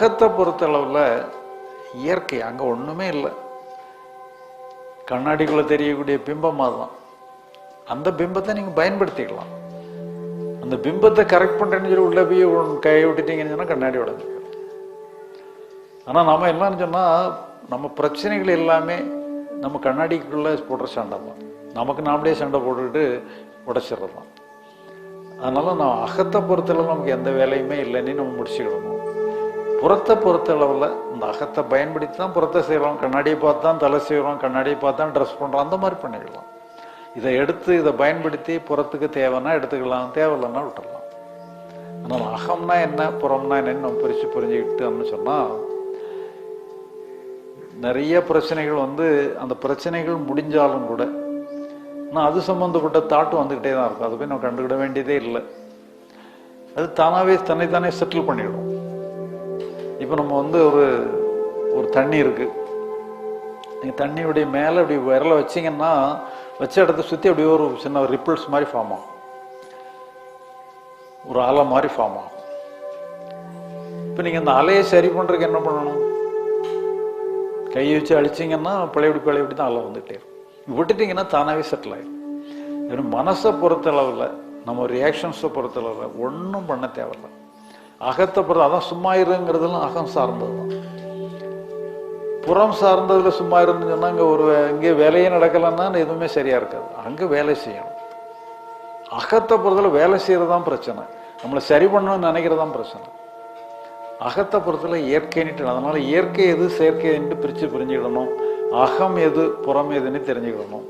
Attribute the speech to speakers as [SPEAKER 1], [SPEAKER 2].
[SPEAKER 1] புறத்தை பொறுத்தளவில் இயற்கை அங்கே ஒன்றுமே இல்லை. கண்ணாடிக்குள்ளே தெரியக்கூடிய பிம்பமாக தான் அந்த பிம்பத்தை நீங்கள் பயன்படுத்திக்கலாம். அந்த பிம்பத்தை கரெக்ட் பண்ணுறேன்னு சொல்லி உள்ளே போய் கையை விட்டுட்டீங்கன்னு சொன்னால் கண்ணாடி உடஞ்சிருக்கு ஆனால் நம்ம என்னன்னு சொன்னால் நம்ம பிரச்சனைகள் எல்லாமே நம்ம கண்ணாடிக்குள்ளே போடுற சண்டை தான். நமக்கு நாமளே சண்டை போட்டுக்கிட்டு உடைச்சிடுறது தான் அதனால நான் அகத்தை பொறுத்தளவு நமக்கு எந்த வேலையுமே இல்லைன்னு நம்ம முடிச்சுக்கிடணும். புறத்தை பொறுத்த அளவில் இந்த அகத்தை பயன்படுத்தி தான் புறத்தை செய்கிறோம் கண்ணாடியை பார்த்து தான் தலை செய்கிறோம் கண்ணாடியை பார்த்து தான் ட்ரெஸ் பண்ணுறோம் அந்த மாதிரி பண்ணிக்கலாம் இதை எடுத்து இதை பயன்படுத்தி புறத்துக்கு தேவைன்னா எடுத்துக்கலாம். தேவையில்லைன்னா விட்டுடலாம் அதனால் அகம்னா என்ன புறம்னா என்னன்னு நம்ம பிரித்து புரிஞ்சுக்கிட்டோம்னு சொன்னால் நிறைய பிரச்சனைகள் வந்து அந்த பிரச்சனைகள் முடிஞ்சாலும் கூட ஆனால் அது சம்மந்தப்பட்ட தாட்டு வந்துக்கிட்டே தான் இருக்கும். அதை போய் நம்ம கண்டுக்கிட வேண்டியதே இல்லை. அது தானாகவே தன்னைத்தானே செட்டில் பண்ணிவிடும் இப்போ நம்ம வந்து ஒரு ஒரு தண்ணி இருக்கு. நீங்கள் தண்ணியுடைய மேலே அப்படி விரல வச்சீங்கன்னா வச்ச இடத்த சுற்றி அப்படியே ஒரு சின்ன ரிப்பிள்ஸ் மாதிரி ஃபார்ம் ஆகும். ஒரு அலை மாதிரி ஃபார்ம் ஆகும். இப்போ நீங்கள் அந்த அலையை சரி பண்ணுறதுக்கு என்ன பண்ணணும்? கையை வச்சு அழிச்சிங்கன்னா பழையபடி பழையபடி தான் அலை வந்துகிட்டே இருக்கும். விட்டுட்டீங்கன்னா தானாகவே செட்டில் ஆயிடும் மனசை பொறுத்தளவில் நம்ம ரியாக்ஷன்ஸை பொறுத்தளவில் ஒன்றும் பண்ண தேவையில்லை. அகத்தை அதான் சும்மா இருங்கிறதுலாம் அகம் சார்ந்தது. தான் புறம் சார்ந்ததில் சும்மா இருந்து சொன்னா அங்கே ஒரு இங்கே வேலையே நடக்கலைன்னா எதுவுமே சரியாக இருக்காது. அங்கே வேலை செய்யணும். அகத்தை பொறுத்தல வேலை செய்கிறது தான் பிரச்சனை. நம்மளை சரி பண்ணணும்னு நினைக்கிறது தான் பிரச்சனை. அகத்தை பொறுத்தல இயற்கைன்னுட்டு அதனால் இயற்கை எது செயற்கை என்று பிரித்து புரிஞ்சுக்கிடணும் அகம் எது புறம் எதுன்னு தெரிஞ்சுக்கிடணும்